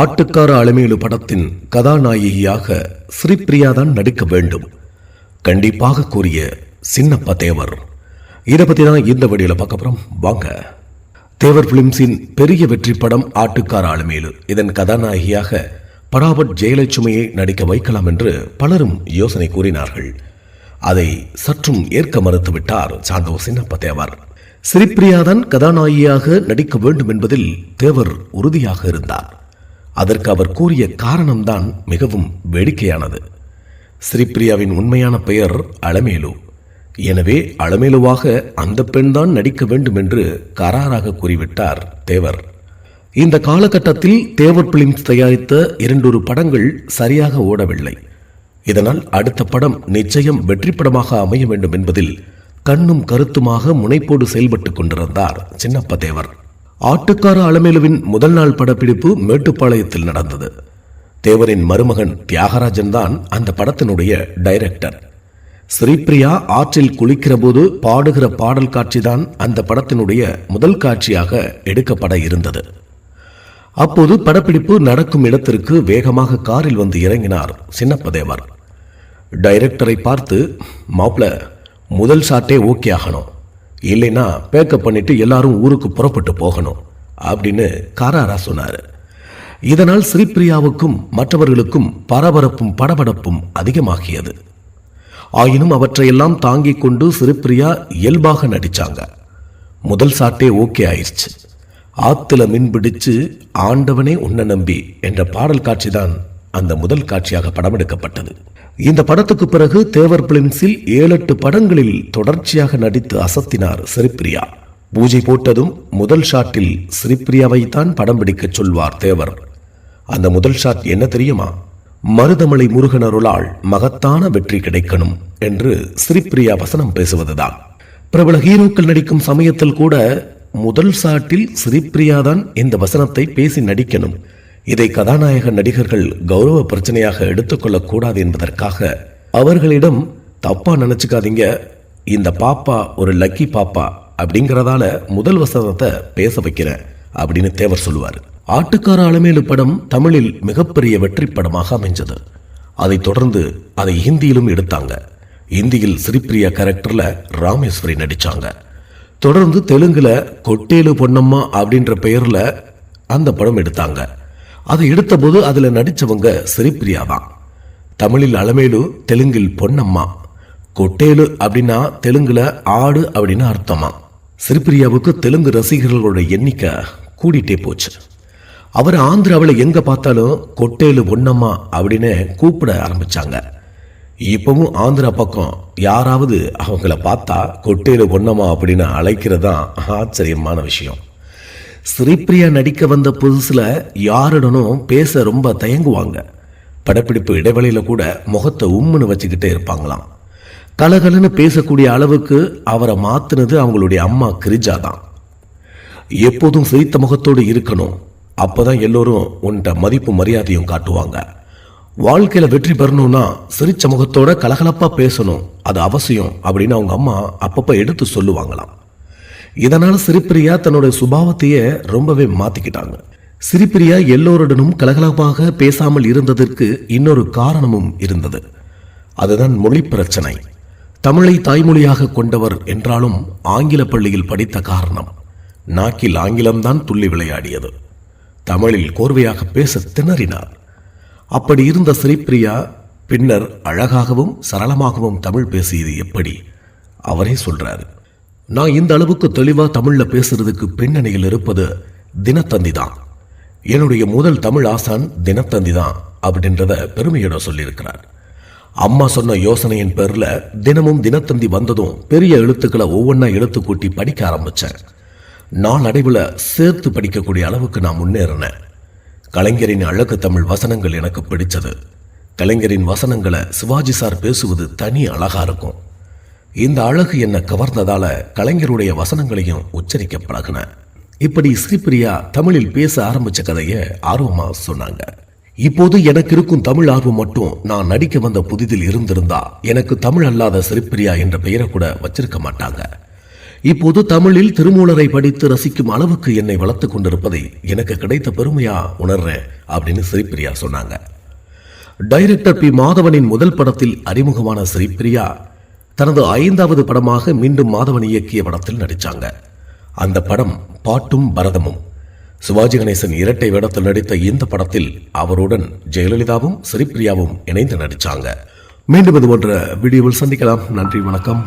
ஆட்டுக்கார அலமேலு படத்தின் கதாநாயகியாக ஸ்ரீபிரியா தான் நடிக்க வேண்டும். கண்டிப்பாக கூறிய சின்னப்ப தேவர். இதை பற்றி தான் இந்த வழியில் பார்க்க போகிறோம் வாங்க. தேவர் பிலிம்ஸின் பெரிய வெற்றி படம் ஆட்டுக்கார அலமேலு. இதன் கதாநாயகியாக படாபட் ஜெயலட்சுமியை நடிக்க வைக்கலாம் என்று பலரும் யோசனை கூறினார்கள். அதை சற்றும் ஏற்க மறுத்துவிட்டார் சாந்தோ சின்னப்ப தேவர். ஸ்ரீபிரியாதான் கதாநாயகியாக நடிக்க வேண்டும் என்பதில் தேவர் உறுதியாக இருந்தார். அதற்கு அவர் கூறிய காரணம்தான் மிகவும் வேடிக்கையானது. ஸ்ரீபிரியாவின் உண்மையான பெயர் அலமேலு. எனவே அலமேலுவாக அந்த பெண்தான் நடிக்க வேண்டும் என்று கராராக கூறிவிட்டார் தேவர். இந்த காலகட்டத்தில் தேவர் பிலிம்ஸ் தயாரித்த இரண்டொரு படங்கள் சரியாக ஓடவில்லை. இதனால் அடுத்த படம் நிச்சயம் வெற்றி படமாக அமைய வேண்டும் என்பதில் கண்ணும் கருத்துமாக முனைப்போடு செயல்பட்டுக் கொண்டிருந்தார் சின்னப்ப தேவர். ஆட்டுக்கார அலமேலுவின் முதல் நாள் படப்பிடிப்பு மேட்டுப்பாளையத்தில் நடந்தது. தேவரின் மருமகன் தியாகராஜன் தான் அந்த படத்தினுடைய டைரக்டர். ஸ்ரீபிரியா ஆற்றில் குளிக்கிற போது பாடுகிற பாடல் காட்சிதான் அந்த படத்தினுடைய முதல் காட்சியாக எடுக்கப்பட இருந்தது. அப்போது படப்பிடிப்பு நடக்கும் இடத்திற்கு வேகமாக காரில் வந்து இறங்கினார் சின்னப்பதேவர் டைரக்டரை பார்த்து மாப்பிள முதல் ஷாட்டே ஓகே ஆகணும். இல்லைன்னா பேக்கப் பண்ணிட்டு எல்லாரும் ஊருக்கு புறப்பட்டு போகணும் அப்படின்னு காராரா சொன்னார். இதனால் ஸ்ரீபிரியாவுக்கும் மற்றவர்களுக்கும் பரபரப்பும் படபடப்பும் அதிகமாகியது. ஆயினும் அவற்றையெல்லாம் தாங்கிக் கொண்டு ஸ்ரீபிரியா இயல்பாக நடிச்சாங்க. முதல் சாட்டே ஓகே ஆயிடுச்சு. ஆத்துல மின் பிடிச்சு ஆண்டவனே உன்னை நம்பி என்ற பாடல் காட்சிதான் அந்த முதல் காட்சியாக படம் எடுக்கப்பட்டது. இந்த படத்துக்கு பிறகு தேவர் பிலிம்ஸில் ஏழெட்டு படங்களில் தொடர்ச்சியாக நடித்து அசத்தினார் சிரிப்ரியா பூஜை போட்டதும் முதல் ஷாட்டில் ஸ்ரீபிரியாவை தான் படம் பிடிக்கச் சொல்வார் தேவர். அந்த முதல் ஷாட் என்ன தெரியுமா? மருதமலை முருகன் அருளால் மகத்தான வெற்றி கிடைக்கணும் என்று சிரிப்ரியா வசனம் பேசுவதுதான். பிரபல ஹீரோக்கள் நடிக்கும் சமயத்தில் கூட முதல் ஷாட்டில் ஸ்ரீபிரியா தான் இந்த வசனத்தை பேசி நடிக்கணும். இதை கதாநாயக நடிகர்கள் கௌரவ பிரச்சனையாக எடுத்துக்கொள்ளக்கூடாது என்பதற்காக அவர்களிடம் தப்பா நினைச்சுக்காதீங்க. இந்த பாப்பா ஒரு லக்கி பாப்பா அப்படிங்கிறதால முதல் வசனத்தை பேச வைக்கிறேன் அப்படின்னு தேவர் சொல்லுவார். ஆட்டுக்கார அலமேலு படம் தமிழில் மிகப்பெரிய வெற்றி படமாக அமைஞ்சது. அதை தொடர்ந்து அதை ஹிந்தியிலும் எடுத்தாங்க. இந்தியில் ஸ்ரீபிரியா கேரக்டர்ல ராமேஸ்வரி நடிச்சாங்க. தொடர்ந்து தெலுங்குல கொட்டேலு பொன்னம்மா அப்படின்ற பெயர்ல அந்த படம் எடுத்தாங்க. அதை எடுத்தபோது அதில் நடித்தவங்க ஸ்ரீபிரியா தான் தமிழில் அலமேலு தெலுங்கில் பொன்னம்மா. கொட்டேலு அப்படின்னா தெலுங்குல ஆடு அப்படின்னு அர்த்தமா? ஸ்ரீபிரியாவுக்கு தெலுங்கு ரசிகர்களோட எண்ணிக்கை கூடிட்டே போச்சு. அவர் ஆந்திராவில் எங்கே பார்த்தாலும் கொட்டேலு பொன்னம்மா அப்படின்னு கூப்பிட ஆரம்பிச்சாங்க. இப்பவும் ஆந்திரா பக்கம் யாராவது அவங்கள பார்த்தா கொட்டேலு பொன்னம்மா அப்படின்னு அழைக்கிறதான் ஆச்சரியமான விஷயம். ஸ்ரீபிரியா நடிக்க வந்த புதுசுல யாருடனும் பேச ரொம்ப தயங்குவாங்க. படப்பிடிப்பு இடைவெளியில கூட முகத்தை உம்முன்னு வச்சுக்கிட்டே இருப்பாங்களாம். கலகலன்னு பேசக்கூடிய அளவுக்கு அவரை மாத்துனது அவங்களுடைய அம்மா கிரிஜா தான். எப்போதும் சிரித்த முகத்தோடு இருக்கணும். அப்போதான் எல்லோரும் உன்கிட்ட மதிப்பு மரியாதையும் காட்டுவாங்க. வாழ்க்கையில வெற்றி பெறணும்னா சிரிச்ச முகத்தோட கலகலப்பா பேசணும். அது அவசியம் அப்படின்னு அவங்க அம்மா அப்பப்ப எடுத்து சொல்லுவாங்களாம். இதனால சிரிப்பிரியா தன்னோட சுபாவத்தையே ரொம்பவே மாத்திக்கிட்டாங்க. சிரிப்பிரியா எல்லோருடனும் கலகலப்பாக பேசாமல் இருந்ததற்கு இன்னொரு காரணமும் இருந்தது. அதுதான் மொழி பிரச்சனை. தமிழை தாய்மொழியாக கொண்டவர் என்றாலும் ஆங்கில பள்ளியில் படித்த காரணம் நாக்கில் ஆங்கிலம்தான் துள்ளி விளையாடியது. தமிழில் கோர்வையாக பேச திணறினார். அப்படி இருந்த ஸ்ரீபிரியா பின்னர் அழகாகவும் சரளமாகவும் தமிழ் பேசியது எப்படி? அவரே சொல்றாரு. நான் இந்த அளவுக்கு தெளிவா தமிழ்ல பேசுறதுக்கு பின்னணியில் இருப்பது தினத்தந்தி தான் என்னுடைய முதல் தமிழ் ஆசான் தினத்தந்தி தான் அப்படின்றத பெருமையோட சொல்லியிருக்கிறார். அம்மா சொன்ன யோசனையின் பேரில் தினமும் தினத்தந்தி வந்ததும் பெரிய எழுத்துக்களை ஒவ்வொன்றா எழுத்து கூட்டி படிக்க ஆரம்பிச்சேன். நாளடைவில் சேர்த்து படிக்கக்கூடிய அளவுக்கு நான் முன்னேறினேன். கலைஞரின் அழகு தமிழ் வசனங்கள் எனக்கு பிடிச்சது. கலைஞரின் வசனங்களை சிவாஜி சார் பேசுவது தனி அழகாக இருக்கும். இந்த அழகு என்னை கவர்ந்ததால கலைஞருடைய வசனங்களையும் உச்சரிக்க பழகின. இப்படி ஸ்ரீபிரியா தமிழில் பேச ஆரம்பிச்ச கதையை ஆர்வமா சொன்னாங்க. இப்போது எனக்கு இருக்கும் தமிழ் ஆர்வம் மட்டும் நான் நடிக்க வந்த புதிதில் இருந்திருந்தா எனக்கு தமிழ் அல்லாத ஸ்ரீபிரியா என்ற பெயரை கூட வச்சிருக்க மாட்டாங்க. இப்போது தமிழில் திருமூலரை படித்து ரசிக்கும் அளவுக்கு என்னை வளர்த்து கொண்டிருப்பதை எனக்கு கிடைத்த பெருமையா உணர்றேன் அப்படின்னு ஸ்ரீபிரியா சொன்னாங்க. Director P. மாதவனின் முதல் படத்தில் அறிமுகமான ஸ்ரீபிரியா தனது ஐந்தாவது படமாக மீண்டும் மாதவன் இயக்கிய படத்தில் நடிச்சாங்க. அந்த படம் பாட்டும் பரதமும். சிவாஜி கணேசன் இரட்டை வேடத்தில் நடித்த இந்த படத்தில் அவருடன் ஜெயலலிதாவும் ஸ்ரீபிரியாவும் இணைந்து நடிச்சாங்க. மீண்டும் இது போன்ற வீடியோவில் சந்திக்கலாம். நன்றி வணக்கம்.